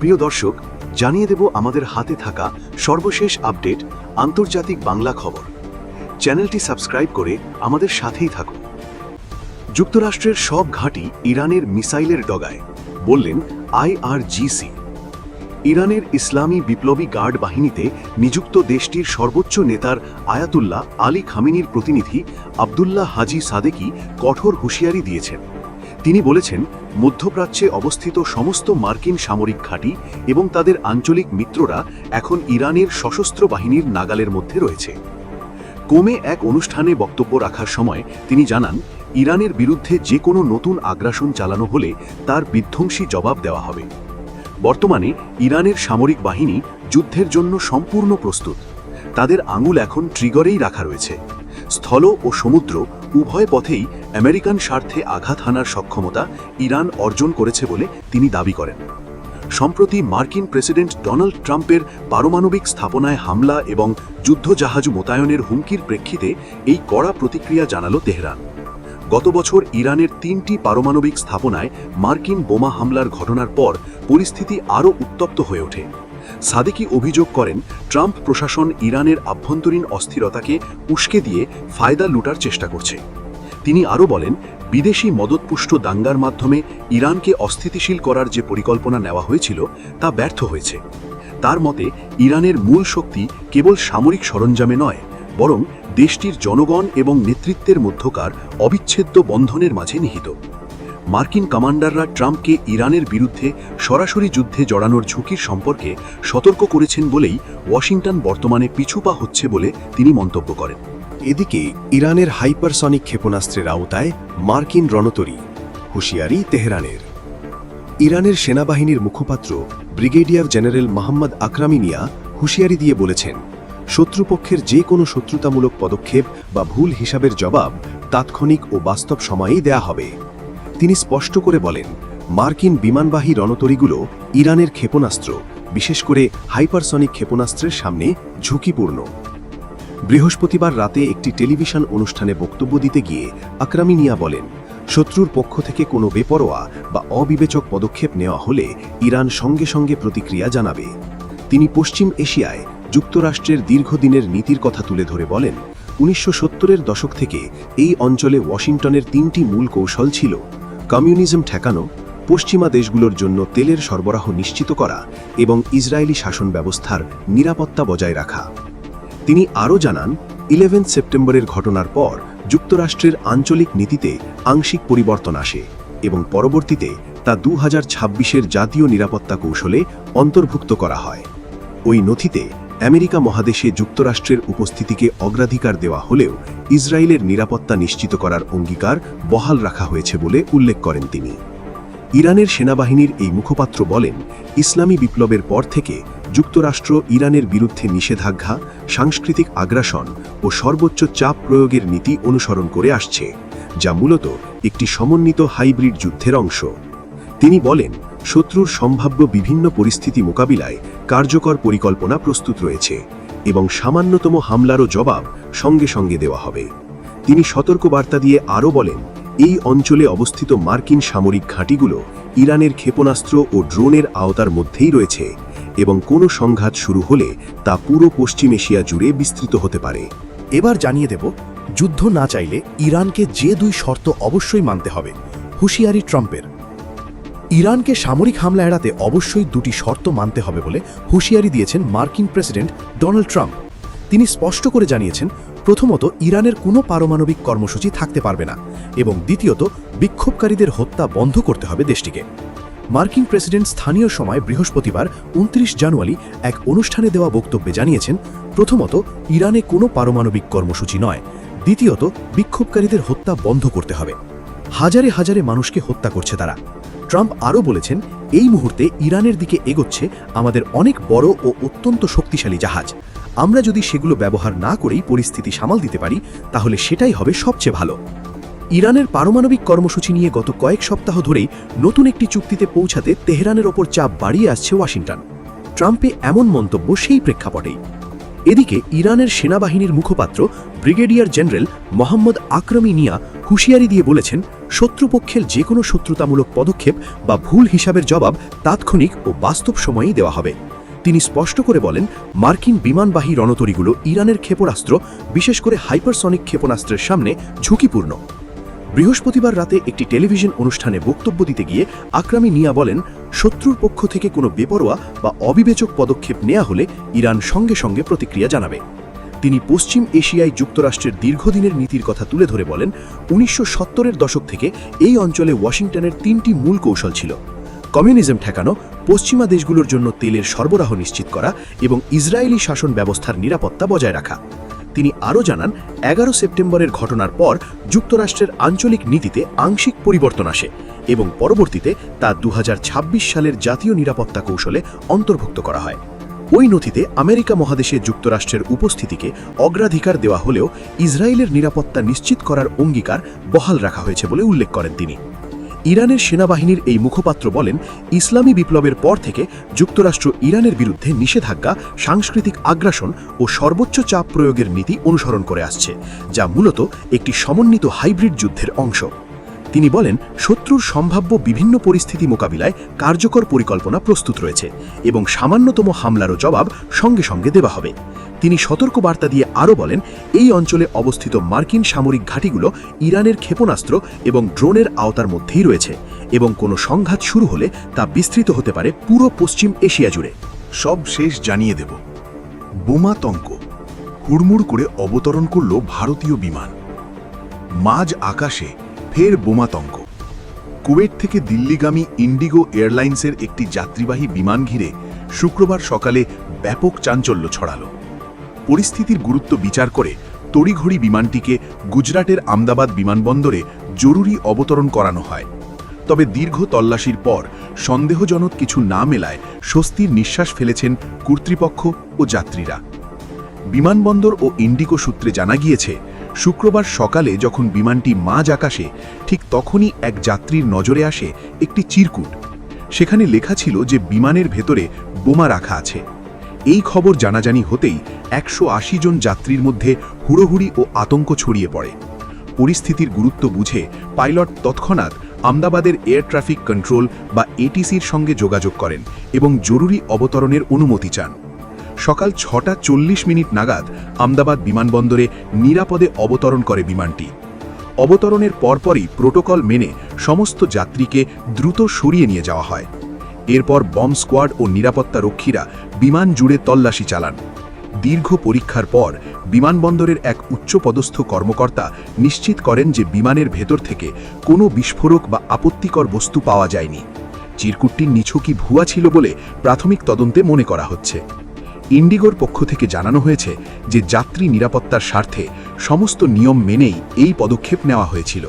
প্রিয় দর্শক, জানিয়ে দেব আমাদের হাতে থাকা সর্বশেষ আপডেট আন্তর্জাতিক বাংলা খবর। চ্যানেলটি সাবস্ক্রাইব করে আমাদের সাথেই থাকুন। যুক্তরাষ্ট্রের সব ঘাঁটি ইরানের মিসাইলের ডগায়, বললেন আইআরজিসি ইরানের ইসলামী বিপ্লবী গার্ড বাহিনীতে নিযুক্ত দেশটির সর্বোচ্চ নেতার আয়াতুল্লাহ আলী খামিনির প্রতিনিধি আবদুল্লাহ হাজি সাদেকি কঠোর হুঁশিয়ারি দিয়েছেন। তিনি বলেছেন, মধ্যপ্রাচ্যে অবস্থিত সমস্ত মার্কিন সামরিক ঘাঁটি এবং তাদের আঞ্চলিক মিত্ররা এখন ইরানের সশস্ত্র বাহিনীর নাগালের মধ্যে রয়েছে। কোমে এক অনুষ্ঠানে বক্তব্য রাখার সময় তিনি জানান, ইরানের বিরুদ্ধে যে কোনো নতুন আগ্রাসন চালানো হলে তার বিধ্বংসী জবাব দেওয়া হবে। বর্তমানে ইরানের সামরিক বাহিনী যুদ্ধের জন্য সম্পূর্ণ প্রস্তুত। তাদের আঙুল এখন ট্রিগরেই রাখা রয়েছে। স্থল ও সমুদ্র উভয় পথেই আমেরিকান স্বার্থে আঘাত হানার সক্ষমতা ইরান অর্জন করেছে বলে তিনি দাবি করেন। সম্প্রতি মার্কিন প্রেসিডেন্ট ডোনাল্ড ট্রাম্পের পারমাণবিক স্থাপনায় হামলা এবং যুদ্ধজাহাজ মোতায়েনের হুমকির প্রেক্ষিতে এই কড়া প্রতিক্রিয়া জানালো তেহরান। গত বছর ইরানের তিনটি পারমাণবিক স্থাপনায় মার্কিন বোমা হামলার ঘটনার পর পরিস্থিতি আরও উত্তপ্ত হয়ে ওঠে। সাদেকি অভিযোগ করেন, ট্রাম্প প্রশাসন ইরানের আভ্যন্তরীণ অস্থিরতাকে উস্কে দিয়ে ফায়দা লুটার চেষ্টা করছে। তিনি আরও বলেন, বিদেশি মদতপুষ্ট দাঙ্গার মাধ্যমে ইরানকে অস্থিতিশীল করার যে পরিকল্পনা নেওয়া হয়েছিল, তা ব্যর্থ হয়েছে। তার মতে, ইরানের মূল শক্তি কেবল সামরিক সরঞ্জামে নয়, বরং দেশটির জনগণ এবং নেতৃত্বের মধ্যকার অবিচ্ছেদ্য বন্ধনের মাঝে নিহিত। মার্কিন কমান্ডাররা ট্রাম্পকে ইরানের বিরুদ্ধে সরাসরি যুদ্ধে জড়ানোর ঝুঁকির সম্পর্কে সতর্ক করেছেন বলেই ওয়াশিংটন বর্তমানে পিছুপা হচ্ছে বলে তিনি মন্তব্য করেন। এদিকে, ইরানের হাইপারসনিক ক্ষেপণাস্ত্রের আওতায় মার্কিন রণতরী, হুঁশিয়ারি তেহরানের। ইরানের সেনাবাহিনীর মুখপাত্র ব্রিগেডিয়ার জেনারেল মোহাম্মদ আকরামিনিয়া হুঁশিয়ারি দিয়ে বলেছেন, শত্রুপক্ষের যে কোনো শত্রুতামূলক পদক্ষেপ বা ভুল হিসাবের জবাব তাৎক্ষণিক ও বাস্তব সময়েই দেয়া হবে। তিনি স্পষ্ট করে বলেন, মার্কিন বিমানবাহী রণতরীগুলো ইরানের ক্ষেপণাস্ত্র, বিশেষ করে হাইপারসনিক ক্ষেপণাস্ত্রের সামনে ঝুঁকিপূর্ণ। বৃহস্পতিবার রাতে একটি টেলিভিশন অনুষ্ঠানে বক্তব্য দিতে গিয়ে আকরামিনিয়া বলেন, শত্রুর পক্ষ থেকে কোনো বেপরোয়া বা অবিবেচক পদক্ষেপ নেওয়া হলে ইরান সঙ্গে সঙ্গে প্রতিক্রিয়া জানাবে। তিনি পশ্চিম এশিয়ায় যুক্তরাষ্ট্রের দীর্ঘদিনের নীতির কথা তুলে ধরে বলেন, উনিশশো দশক থেকে এই অঞ্চলে ওয়াশিংটনের তিনটি মূল কৌশল ছিল। কমিউনিজম ঠেকানো, পশ্চিমা দেশগুলোর জন্য তেলের সরবরাহ নিশ্চিত করা এবং ইসরায়েলি শাসন ব্যবস্থার নিরাপত্তা বজায় রাখা। তিনি আরও জানান ইলেভেন সেপ্টেম্বরের ঘটনার পর যুক্তরাষ্ট্রের আঞ্চলিক নীতিতে আংশিক পরিবর্তন আসে এবং পরবর্তীতে তা দু হাজার জাতীয় নিরাপত্তা কৌশলে অন্তর্ভুক্ত করা হয়। ওই নথিতে আমেরিকা মহাদেশে যুক্তরাষ্ট্রের উপস্থিতিকে অগ্রাধিকার দেওয়া হলেও ইসরায়েলের নিরাপত্তা নিশ্চিত করার অঙ্গীকার বহাল রাখা হয়েছে বলে উল্লেখ করেন তিনি। ইরানের সেনাবাহিনীর এই মুখপাত্র বলেন, ইসলামী বিপ্লবের পর থেকে যুক্তরাষ্ট্র ইরানের বিরুদ্ধে নিষেধাজ্ঞা, সাংস্কৃতিক আগ্রাসন ও সর্বোচ্চ চাপ প্রয়োগের নীতি অনুসরণ করে আসছে, যা মূলত একটি সমন্বিত হাইব্রিড যুদ্ধের অংশ। তিনি বলেন শত্রুর সম্ভাব্য বিভিন্ন পরিস্থিতি মোকাবিলায় কার্যকর পরিকল্পনা প্রস্তুত রয়েছে এবং সামান্যতম হামলারও জবাব সঙ্গে সঙ্গে দেওয়া হবে। তিনি সতর্কবার্তা দিয়ে আরও বলেন, এই অঞ্চলে অবস্থিত মার্কিন সামরিক ঘাঁটিগুলো ইরানের ক্ষেপণাস্ত্র ও ড্রোনের আওতার মধ্যেই রয়েছে এবং কোনো সংঘাত শুরু হলে তা পুরো পশ্চিম এশিয়া জুড়ে বিস্তৃত হতে পারে। এবার জানিয়ে দেব, যুদ্ধ না চাইলে ইরানকে যে দুই শর্ত অবশ্যই মানতে হবে, হুঁশিয়ারি ট্রাম্পের। ইরানকে সামরিক হামলা এড়াতে অবশ্যই দুটি শর্ত মানতে হবে বলে হুঁশিয়ারি দিয়েছেন মার্কিন প্রেসিডেন্ট ডোনাল্ড ট্রাম্প। তিনি স্পষ্ট করে জানিয়েছেন, প্রথমত, ইরানের কোনো পারমাণবিক কর্মসূচি থাকতে পারবে না এবং দ্বিতীয়ত, বিক্ষোভকারীদের হত্যা বন্ধ করতে হবে দেশটিকে। মার্কিন প্রেসিডেন্ট স্থানীয় সময় বৃহস্পতিবার, উনত্রিশ জানুয়ারি, এক অনুষ্ঠানে দেওয়া বক্তব্যে জানিয়েছেন, প্রথমত, ইরানে কোনো পারমাণবিক কর্মসূচি নয়। দ্বিতীয়ত, বিক্ষোভকারীদের হত্যা বন্ধ করতে হবে। হাজারে হাজারে মানুষকে হত্যা করছে তারা। ট্রাম্প আরও বলেছেন, এই মুহূর্তে ইরানের দিকে এগোচ্ছে আমাদের অনেক বড় ও অত্যন্ত শক্তিশালী জাহাজ। আমরা যদি সেগুলো ব্যবহার না করেই পরিস্থিতি সামাল দিতে পারি, তাহলে সেটাই হবে সবচেয়ে ভালো। ইরানের পারমাণবিক কর্মসূচি নিয়ে গত কয়েক সপ্তাহ ধরেই নতুন একটি চুক্তিতে পৌঁছাতে তেহরানের ওপর চাপ বাড়িয়ে আসছে ওয়াশিংটন। ট্রাম্পে এমন মন্তব্য সেই প্রেক্ষাপটেই। এদিকে ইরানের সেনাবাহিনীর মুখপাত্র ব্রিগেডিয়ার জেনারেল মোহাম্মদ আকরমি নিয়া হুঁশিয়ারি দিয়ে বলেছেন, শত্রুপক্ষের যে কোনো শত্রুতামূলক পদক্ষেপ বা ভুল হিসাবের জবাব তাৎক্ষণিক ও বাস্তব সময়েই দেওয়া হবে। তিনি স্পষ্ট করে বলেন, মার্কিন বিমানবাহী রণতরীগুলো ইরানের ক্ষেপণাস্ত্র, বিশেষ করে হাইপারসনিক ক্ষেপণাস্ত্রের সামনে ঝুঁকিপূর্ণ। বৃহস্পতিবার রাতে একটি টেলিভিশন অনুষ্ঠানে বক্তব্য দিতে গিয়ে আকরামি নিয়া বলেন, শত্রুর পক্ষ থেকে কোনো বেপরোয়া বা অবিবেচক পদক্ষেপ নেওয়া হলে ইরান সঙ্গে সঙ্গে প্রতিক্রিয়া জানাবে। তিনি পশ্চিম এশিয়ায় যুক্তরাষ্ট্রের দীর্ঘদিনের নীতির কথা তুলে ধরে বলেন, উনিশশো সত্তরের দশক থেকে এই অঞ্চলে ওয়াশিংটনের তিনটি মূল কৌশল ছিল। কমিউনিজম ঠেকানো, পশ্চিমা দেশগুলোর জন্য তেলের সরবরাহ নিশ্চিত করা এবং ইসরায়েলি শাসন ব্যবস্থার নিরাপত্তা বজায় রাখা। তিনি আরও জানান, এগারো সেপ্টেম্বরের ঘটনার পর যুক্তরাষ্ট্রের আঞ্চলিক নীতিতে আংশিক পরিবর্তন আসে এবং পরবর্তীতে তা দু হাজার ছাব্বিশ সালের জাতীয় নিরাপত্তা কৌশলে অন্তর্ভুক্ত করা হয়। ওই নথিতে আমেরিকা মহাদেশে যুক্তরাষ্ট্রের উপস্থিতিকে অগ্রাধিকার দেওয়া হলেও ইসরায়েলের নিরাপত্তা নিশ্চিত করার অঙ্গীকার বহাল রাখা হয়েছে বলে উল্লেখ করেন তিনি। ইরানের সেনাবাহিনীর এই মুখপাত্র বলেন, ইসলামী বিপ্লবের পর থেকে যুক্তরাষ্ট্র ইরানের বিরুদ্ধে নিষেধাজ্ঞা, সাংস্কৃতিক আগ্রাসন ও সর্বোচ্চ চাপ প্রয়োগের নীতি অনুসরণ করে আসছে, যা মূলত একটি সমন্বিত হাইব্রিড যুদ্ধের অংশ। তিনি বলেন, শত্রুর সম্ভাব্য বিভিন্ন পরিস্থিতি মোকাবিলায় কার্যকর পরিকল্পনা প্রস্তুত রয়েছে এবং সামান্যতম হামলারও জবাব সঙ্গে সঙ্গে দেওয়া হবে। তিনি সতর্ক বার্তা দিয়ে আরও বলেন, এই অঞ্চলে অবস্থিত মার্কিন সামরিক ঘাঁটিগুলো ইরানের ক্ষেপণাস্ত্র এবং ড্রোনের আওতার মধ্যেই রয়েছে এবং কোনো সংঘাত শুরু হলে তা বিস্তৃত হতে পারে পুরো পশ্চিম এশিয়া জুড়ে। সব শেষ জানিয়ে দেব। বোমাতঙ্ক হুড়মুড় করে অবতরণ করল ভারতীয় বিমান। মাঝ আকাশে ফের বোমাতঙ্ক। কুয়েট থেকে দিল্লিগামী ইন্ডিগো এয়ারলাইন্সের একটি যাত্রীবাহী বিমান ঘিরে শুক্রবার সকালে ব্যাপক চাঞ্চল্য ছড়ালো। পরিস্থিতির গুরুত্ব বিচার করে তড়িঘড়ি বিমানটিকে গুজরাটের আমদাবাদ বিমানবন্দরে জরুরি অবতরণ করানো হয়। তবে দীর্ঘ তল্লাশির পর সন্দেহজনক কিছু না মেলায় স্বস্তির নিঃশ্বাস ফেলেছেন কর্তৃপক্ষ ও যাত্রীরা। বিমানবন্দর ও ইন্ডিগো সূত্রে জানা গিয়েছে শুক্রবার সকালে যখন বিমানটি মাঝ আকাশে, ঠিক তখনই এক যাত্রীর নজরে আসে একটি চিরকুট। সেখানে লেখা ছিল যে বিমানের ভেতরে বোমা রাখা আছে। এই খবর জানাজানি হতেই একশো আশি জন যাত্রীর মধ্যে হুড়োহুড়ি ও আতঙ্ক ছড়িয়ে পড়ে। পরিস্থিতির গুরুত্ব বুঝে পাইলট তৎক্ষণাৎ আমদাবাদের এয়ার ট্রাফিক কন্ট্রোল বা এটিসির সঙ্গে যোগাযোগ করেন এবং জরুরি অবতরণের অনুমতি চান। সকাল ছটা চল্লিশ মিনিট নাগাদ আমদাবাদ বিমানবন্দরে নিরাপদে অবতরণ করে বিমানটি। অবতরণের পরপরই প্রোটোকল মেনে সমস্ত যাত্রীকে দ্রুত সরিয়ে নিয়ে যাওয়া হয়। এরপর বম স্কোয়াড ও নিরাপত্তা রক্ষীরা বিমান জুড়ে তল্লাশি চালান। দীর্ঘ পরীক্ষার পর বিমানবন্দরের এক উচ্চপদস্থ কর্মকর্তা নিশ্চিত করেন যে বিমানের ভেতর থেকে কোনো বিস্ফোরক বা আপত্তিকর বস্তু পাওয়া যায়নি। চিরকুটটির নিছকই ভুয়া ছিল বলে প্রাথমিক তদন্তে মনে করা হচ্ছে। ইন্ডিগোর পক্ষ থেকে জানানো হয়েছে যে যাত্রী নিরাপত্তার স্বার্থে সমস্ত নিয়ম মেনেই এই পদক্ষেপ নেওয়া হয়েছিল।